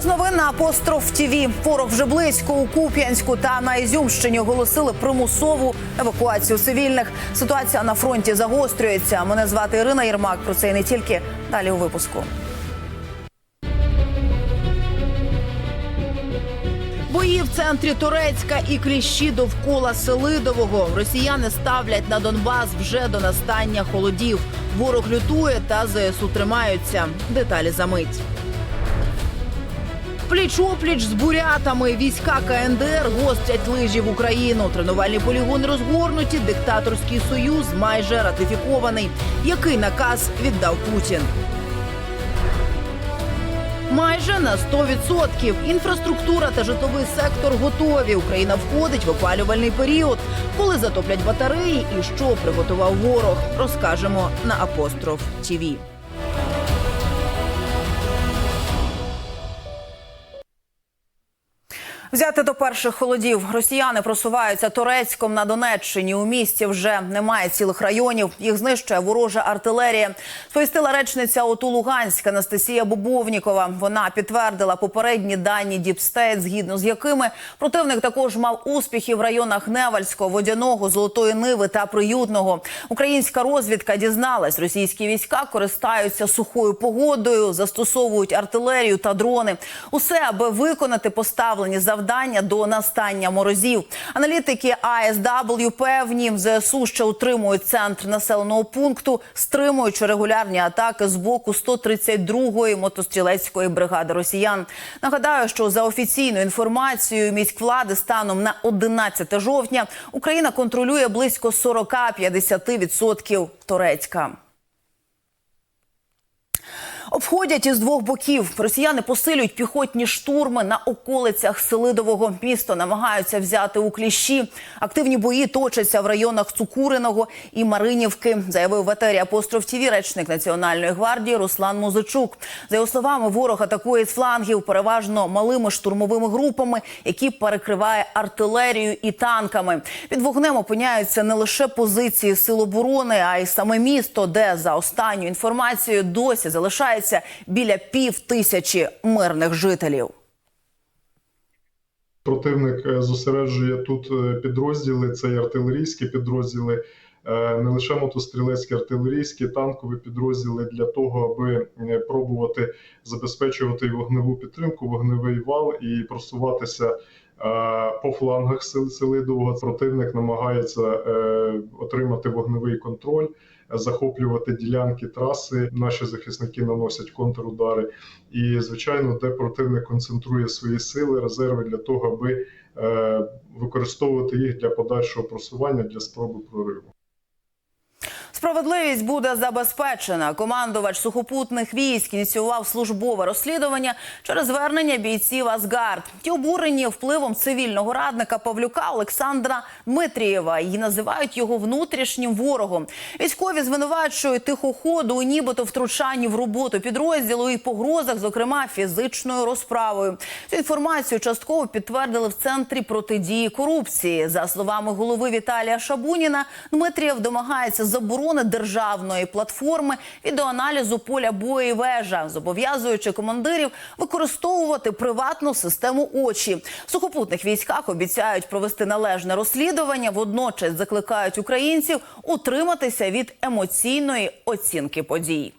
Час новин на апостроф ТІВІ. Ворог вже близько у Куп'янську та на Ізюмщині оголосили примусову евакуацію цивільних. Ситуація на фронті загострюється. Мене звати Ірина Єрмак. Про це і не тільки далі у випуску. Бої в центрі Турецька і кліщі довкола Селидового. Росіяни ставлять на Донбас вже до настання холодів. Ворог лютує та ЗСУ тримаються. Деталі за мить. Пліч-опліч з бурятами війська КНДР гостять лижі в Україну. Тренувальні полігони розгорнуті. Диктаторський союз майже ратифікований. Який наказ віддав Путін? Майже на 100%. Інфраструктура та житловий сектор готові. Україна входить в опалювальний період. Коли затоплять батареї і що приготував ворог, розкажемо на апостроф ТІВІ. Взяти до перших холодів росіяни просуваються турецьком на Донеччині. У місті вже немає цілих районів. Їх знищує ворожа артилерія. Сповістила речниця ОТУ Луганськ Анастасія Бобовнікова. Вона підтвердила попередні дані Діпстейт, згідно з якими противник також мав успіхи в районах Невальського, Водяного, Золотої Ниви та Приютного. Українська розвідка дізналась, російські війська користаються сухою погодою, застосовують артилерію та дрони. Усе аби виконати поставлені завдання до настання морозів. Аналітики АСW певні ЗСУ ще утримують центр населеного пункту, стримуючи регулярні атаки з боку 132-ї мотострілецької бригади росіян. Нагадаю, що за офіційною інформацією міськвлади станом на 11 жовтня Україна контролює близько 40-50% Турецька. Обходять із двох боків. Росіяни посилюють піхотні штурми на околицях Селидового. Місто намагаються взяти у кліщі. Активні бої точаться в районах Цукуриного і Маринівки. Заявив в етері ТІВІ речник Національної гвардії Руслан Музичук. За його словами, ворог атакує з флангів переважно малими штурмовими групами, які перекриває артилерію і танками. Під вогнем опиняються не лише позиції сил оборони, а й саме місто, де за останню інформацією досі залишається біля пів тисячі мирних жителів. Противник е, зосереджує тут е, підрозділи, це і артилерійські підрозділи, е, не лише мотострілецькі, артилерійські, танкові підрозділи для того, аби пробувати забезпечувати вогневу підтримку, вогневий вал і просуватися по флангах сили Селидового. Противник намагається е, отримати вогневий контроль. Захоплювати ділянки траси, наші захисники наносять контрудари, і звичайно, де противник концентрує свої сили, резерви для того, аби е, використовувати їх для подальшого просування для спроби прориву. Справедливість буде забезпечена. Командувач сухопутних військ ініціював службове розслідування через звернення бійців Асгард. Ті обурені впливом цивільного радника Павлюка Олександра Дмитрієва і називають його внутрішнім ворогом. Військові звинувачують тихоходу у нібито втручанні в роботу підрозділу і погрозах, зокрема фізичною розправою. Цю інформацію частково підтвердили в центрі протидії корупції. За словами голови Віталія Шабуніна, Дмитрієв домагається заборони державної платформи відеоаналізу поля бою і вежа, зобов'язуючи командирів використовувати приватну систему очі. В сухопутних військах обіцяють провести належне розслідування. Водночас закликають українців утриматися від емоційної оцінки подій.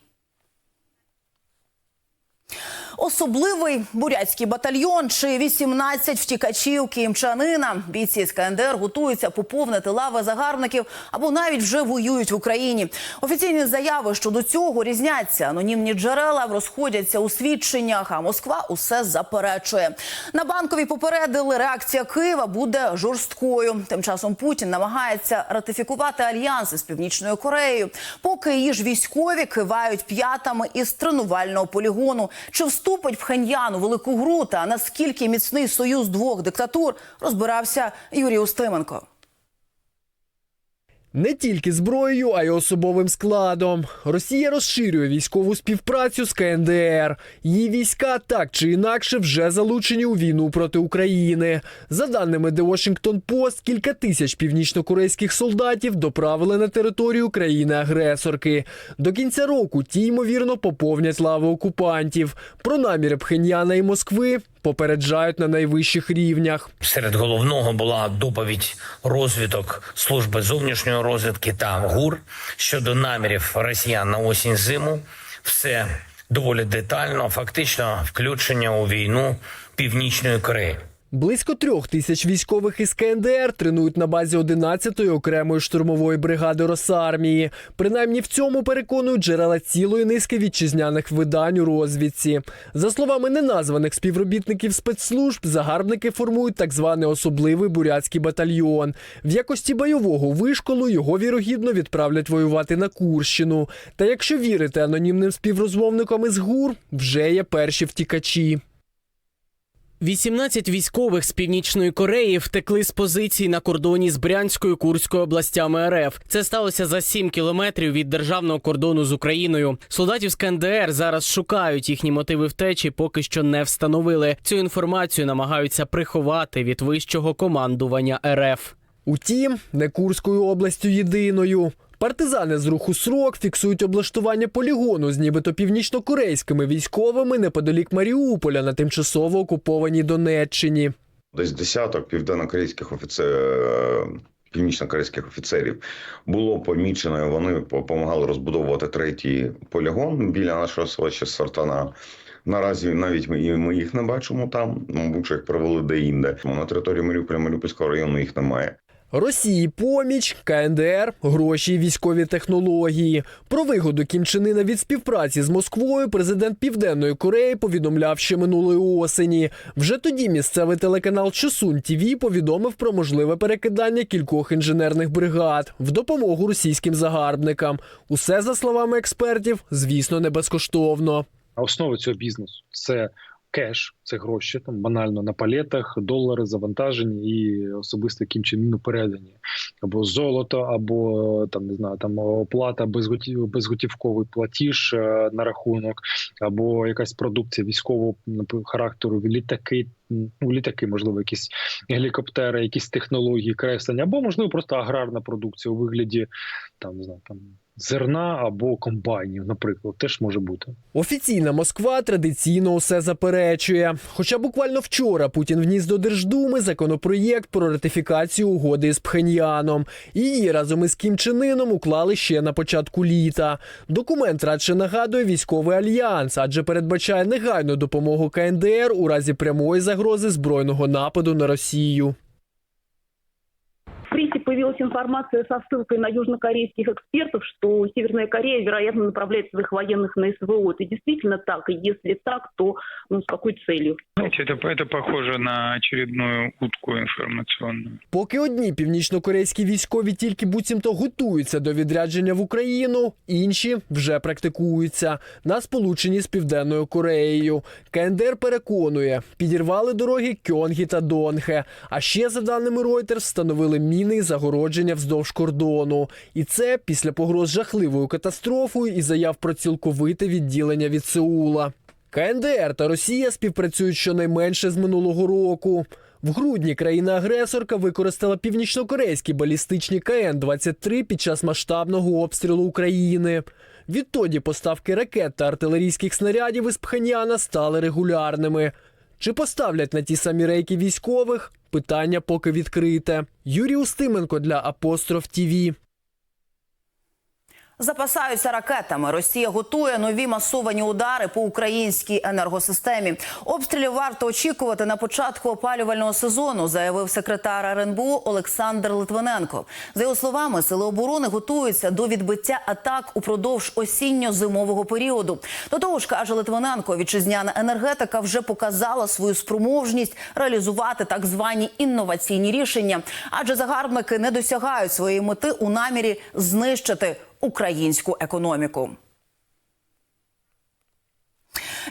Особливий бурятський батальйон чи 18 втікачів київчанина. Бійці з КНДР готуються поповнити лави загарбників або навіть вже воюють в Україні. Офіційні заяви щодо цього різняться. Анонімні джерела розходяться у свідченнях. А Москва усе заперечує. На банковій попередили, реакція Києва буде жорсткою. Тим часом Путін намагається ратифікувати альянси з північною Кореєю, поки її ж військові кивають п'ятами із тренувального полігону. Чи вступить Пхеньян у велику гру та наскільки міцний союз двох диктатур розбирався Юрій Устименко. Не тільки зброєю, а й особовим складом. Росія розширює військову співпрацю з КНДР. Її війська так чи інакше вже залучені у війну проти України. За даними The Washington Post, кілька тисяч північнокорейських солдатів доправили на територію країни-агресорки. До кінця року ті ймовірно поповнять лави окупантів. Про наміри Пхеньяна і Москви попереджають на найвищих рівнях. Серед головного була доповідь розвиток служби зовнішньої розвідки та ГУР щодо намірів росіян на осінь зиму. Все доволі детально, фактично включення у війну Північної Кореї. Близько трьох тисяч військових із КНДР тренують на базі 11-ї окремої штурмової бригади Росармії. Принаймні в цьому переконують джерела цілої низки вітчизняних видань у розвідці. За словами неназваних співробітників спецслужб, загарбники формують так званий особливий бурятський батальйон. В якості бойового вишколу його вірогідно відправлять воювати на Курщину. Та якщо вірити анонімним співрозмовникам із ГУР, вже є перші втікачі. 18 військових з північної Кореї втекли з позицій на кордоні з Брянською Курською областями РФ. Це сталося за 7 кілометрів від державного кордону з Україною. Солдатів з КНДР зараз шукають їхні мотиви втечі, поки що не встановили. Цю інформацію намагаються приховати від вищого командування РФ. Утім, не Курською областю єдиною. Партизани з руху СРОК фіксують облаштування полігону з нібито північнокорейськими військовими неподалік Маріуполя на тимчасово окупованій Донеччині. Десь десяток південнокорейських офіцерів, північнокорейських офіцерів було помічено. Вони допомагали розбудовувати третій полігон біля нашого селища Сартана. Наразі навіть ми, і ми їх не бачимо там. Мабуть, їх провели де-інде. На території Маріуполя, Маріупольського району їх немає. Росії поміч, КНДР, гроші військові технології. Про вигоду Кім Чен Ына від співпраці з Москвою президент Південної Кореї повідомляв ще минулої осені. Вже тоді місцевий телеканал Чосун ТІВІ повідомив про можливе перекидання кількох інженерних бригад в допомогу російським загарбникам. Усе за словами експертів, звісно, не безкоштовно. Основа цього бізнесу це кеш, це гроші там банально на палетах, долари завантажені і особисто яким чином передані або золото, або там не знаю, там оплата безготів, безготівковий платіж е, на рахунок, або якась продукція військового характеру, літаки. Ну, літаки, можливо, якісь гелікоптери, якісь технології креслення, або можливо просто аграрна продукція у вигляді там не знаю, там зерна або комбайнів, наприклад, теж може бути. Офіційна Москва традиційно усе заперечує. Хоча буквально вчора Путін вніс до Держдуми законопроєкт про ратифікацію угоди з Пхеньяном. Її разом із Кім Чен Іном уклали ще на початку літа. Документ радше нагадує військовий альянс, адже передбачає негайну допомогу КНДР у разі прямої загрози збройного нападу на Росію В прессе появилась информация со ссылкой на южнокорейских экспертов, что Северная Корея, вероятно, направляет своих военных на СВО. Это действительно так? И если так, то ну, с какой целью? Знаете, это, это похоже на очередную утку информационную. Поки одні північнокорейські військові тільки буцімто готуються до відрядження в Україну, інші вже практикуються на сполученні з Південною Кореєю. КНДР переконує, підірвали дороги Кьонгі та Донхе. А ще, за даними Reuters, встановили міни і загородження вздовж кордону. І це після погроз жахливою катастрофою і заяв про цілковите відділення від Сеула. КНДР та Росія співпрацюють щонайменше з минулого року. В грудні країна-агресорка використала північнокорейські балістичні КН-23 під час масштабного обстрілу України. Відтоді поставки ракет та артилерійських снарядів із Пхеньяна стали регулярними. Чи поставлять на ті самі рейки військових? Питання поки відкрите. Юрій Устименко для Апостроф ТІВІ. Запасаються ракетами. Росія готує нові масовані удари по українській енергосистемі. Обстрілів варто очікувати на початку опалювального сезону, заявив секретар РНБО Олександр Литвиненко. За його словами, сили оборони готуються до відбиття атак упродовж осінньо-зимового періоду. До того ж, каже Литвиненко, вітчизняна енергетика вже показала свою спроможність реалізувати так звані інноваційні рішення, адже загарбники не досягають своєї мети у намірі знищити українську економіку.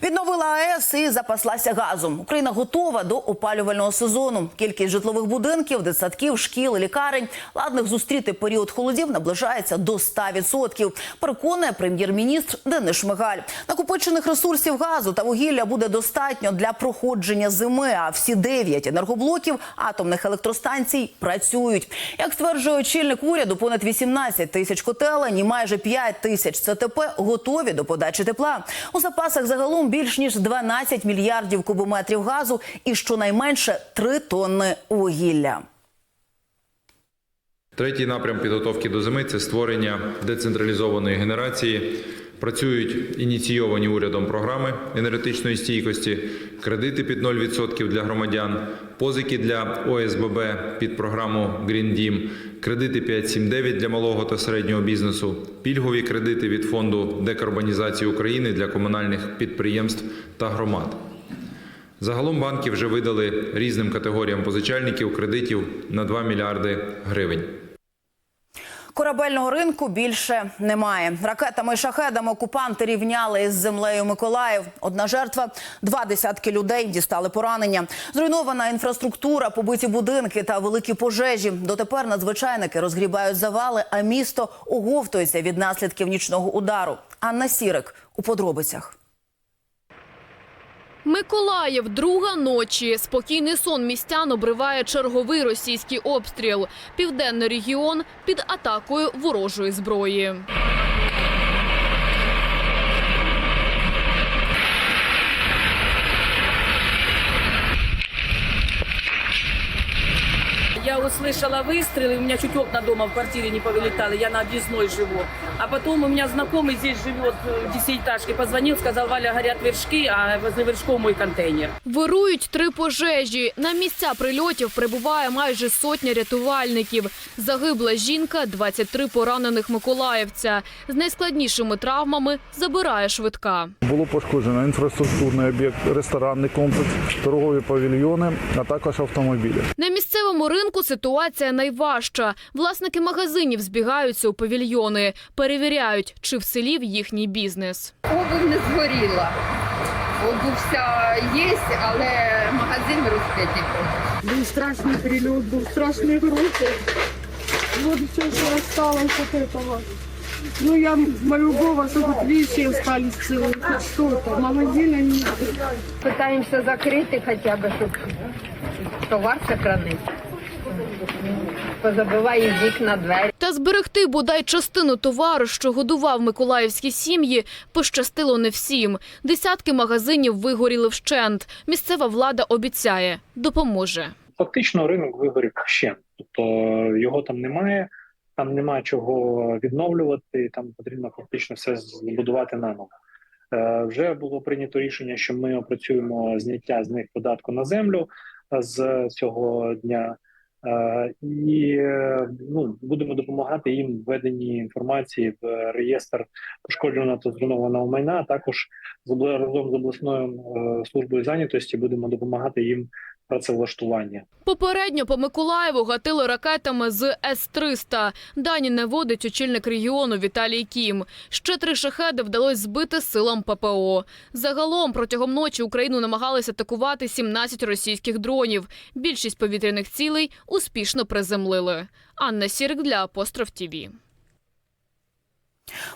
Відновила АЕС і запаслася газом. Україна готова до опалювального сезону. Кількість житлових будинків, дитсадків, шкіл, лікарень ладних зустріти період холодів наближається до 100%, Переконує прем'єр-міністр Денис Шмигаль. Накопичених ресурсів газу та вугілля буде достатньо для проходження зими. А всі дев'ять енергоблоків атомних електростанцій працюють. Як стверджує очільник уряду, понад 18 тисяч котелень і майже 5 тисяч ЦТП готові до подачі тепла. У запасах загалом більш ніж 12 мільярдів кубометрів газу і щонайменше 3 тонни вугілля. Третій напрям підготовки до зими це створення децентралізованої генерації. Працюють ініційовані урядом програми енергетичної стійкості, кредити під 0% для громадян, позики для ОСББ під програму Green Dім, кредити 579 для малого та середнього бізнесу, пільгові кредити від фонду декарбонізації України для комунальних підприємств та громад. Загалом банки вже видали різним категоріям позичальників кредитів на 2 мільярди гривень. Корабельного ринку більше немає. Ракетами і шахедами окупанти рівняли із землею Миколаїв. Одна жертва, два десятки людей дістали поранення. Зруйнована інфраструктура, побиті будинки та великі пожежі. Дотепер надзвичайники розгрібають завали, а місто оговтується від наслідків нічного удару. Анна Сірик у подробицях. Миколаїв, друга ночі. Спокійний сон містян обриває черговий російський обстріл. Південний регіон під атакою ворожої зброї. Я услышала выстрелы, у меня чуть окна дома в квартире не повылетали, я на объездной живу. А потом у меня знакомый здесь живет э, в десятиэтажке, позвонил, сказал, Валя, горят вершки, а возле вершков мой контейнер. Вирують три пожежі. На місця прильотів прибуває майже сотня рятувальників. Загибла жінка, 23 поранених миколаївця. З найскладнішими травмами забирає швидка. Було пошкоджено інфраструктурний об'єкт, ресторанний комплекс, торгові павільйони, а також автомобілі. На місцевому ринку ситуація найважча. Власники магазинів збігаються у павільйони, перевіряють, чи в селі в їхній бізнес. Обув не згоріла. Обув вся є, але магазин розбитий. Був страшний прильот, був страшний грохот. Вот все, что осталось от этого. Ну, я молю Бога, чтобы хоть вещи остались целые, хоть что-то. Магазина нет. Питаємося закрити хоча б, щоб товар сохранити. Позабиває вікна, двері. Та зберегти бодай частину товару, що годував миколаївські сім'ї, пощастило не всім. Десятки магазинів вигоріли вщент. Місцева влада обіцяє – допоможе. Фактично ринок вигорів ще, тобто його там немає. Там немає чого відновлювати, там потрібно фактично все збудувати наново. Е, вже було прийнято рішення, що ми опрацюємо зняття з них податку на землю е, з цього дня, е, і е, ну, будемо допомагати їм в веденні інформації в реєстр пошкодженого та зруйнованого майна. Також з разом з обласною е, службою зайнятості будемо допомагати їм в працевлаштуванні. Попередньо по Миколаєву гатили ракетами з С-300. Дані не водить очільник регіону Віталій Кім. Ще три шахеди вдалося збити силам ППО. Загалом протягом ночі Україну намагалися атакувати 17 російських дронів. Більшість повітряних цілей успішно приземлили. Анна Сірик для Апостроф ТІВІ.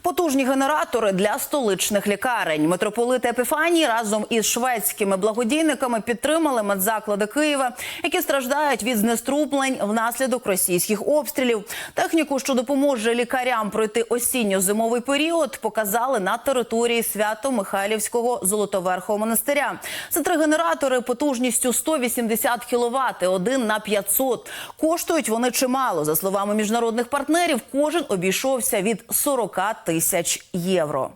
Потужні генератори для столичних лікарень. Митрополит Епіфаній разом із шведськими благодійниками підтримали медзаклади Києва, які страждають від знеструблень внаслідок російських обстрілів. Техніку, що допоможе лікарям пройти осінньо-зимовий період, показали на території Свято-Михайлівського Золотоверхого монастиря. Це три генератори потужністю 180 кВт, один на 500. Коштують вони чимало. За словами міжнародних партнерів, кожен обійшовся від 40 тисяч євро.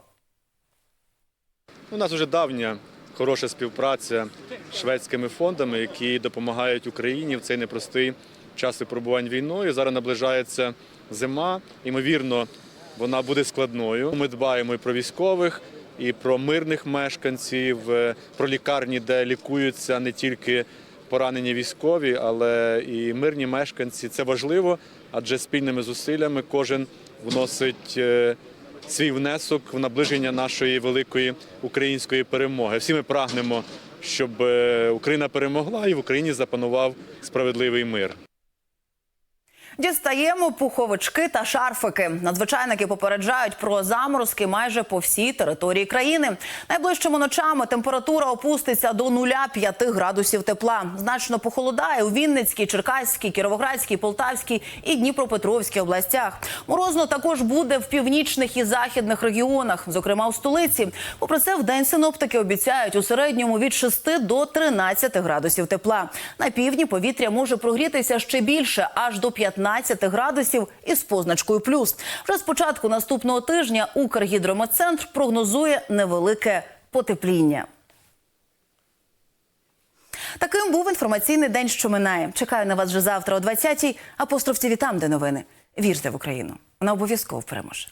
У нас вже давня хороша співпраця з шведськими фондами, які допомагають Україні в цей непростий час випробувань війною. Зараз наближається зима. Ймовірно, вона буде складною. Ми дбаємо і про військових, і про мирних мешканців, е, про лікарні, де лікуються не тільки поранені військові, але і мирні мешканці. Це важливо, адже спільними зусиллями кожен вносить е, свій внесок в наближення нашої великої української перемоги. Всі ми прагнемо, щоб е, Україна перемогла і в Україні запанував справедливий мир. Дістаємо пуховички та шарфики. Надзвичайники попереджають про заморозки майже по всій території країни. Найближчими ночами температура опуститься до 0,5 градусів тепла. Значно похолодає у Вінницькій, Черкаській, Кіровоградській, Полтавській і Дніпропетровській областях. Морозно також буде в північних і західних регіонах, зокрема у столиці. Попри це, в день синоптики обіцяють у середньому від 6 до 13 градусів тепла. На півдні повітря може прогрітися ще більше, аж до 15 градусів із позначкою плюс. Вже з початку наступного тижня Укргідрометцентр прогнозує невелике потепління. Таким був інформаційний день, що минає. Чекаю на вас вже завтра о 20-й. Апостроф вітам, там, де новини. Вірте в Україну. Вона обов'язково переможе.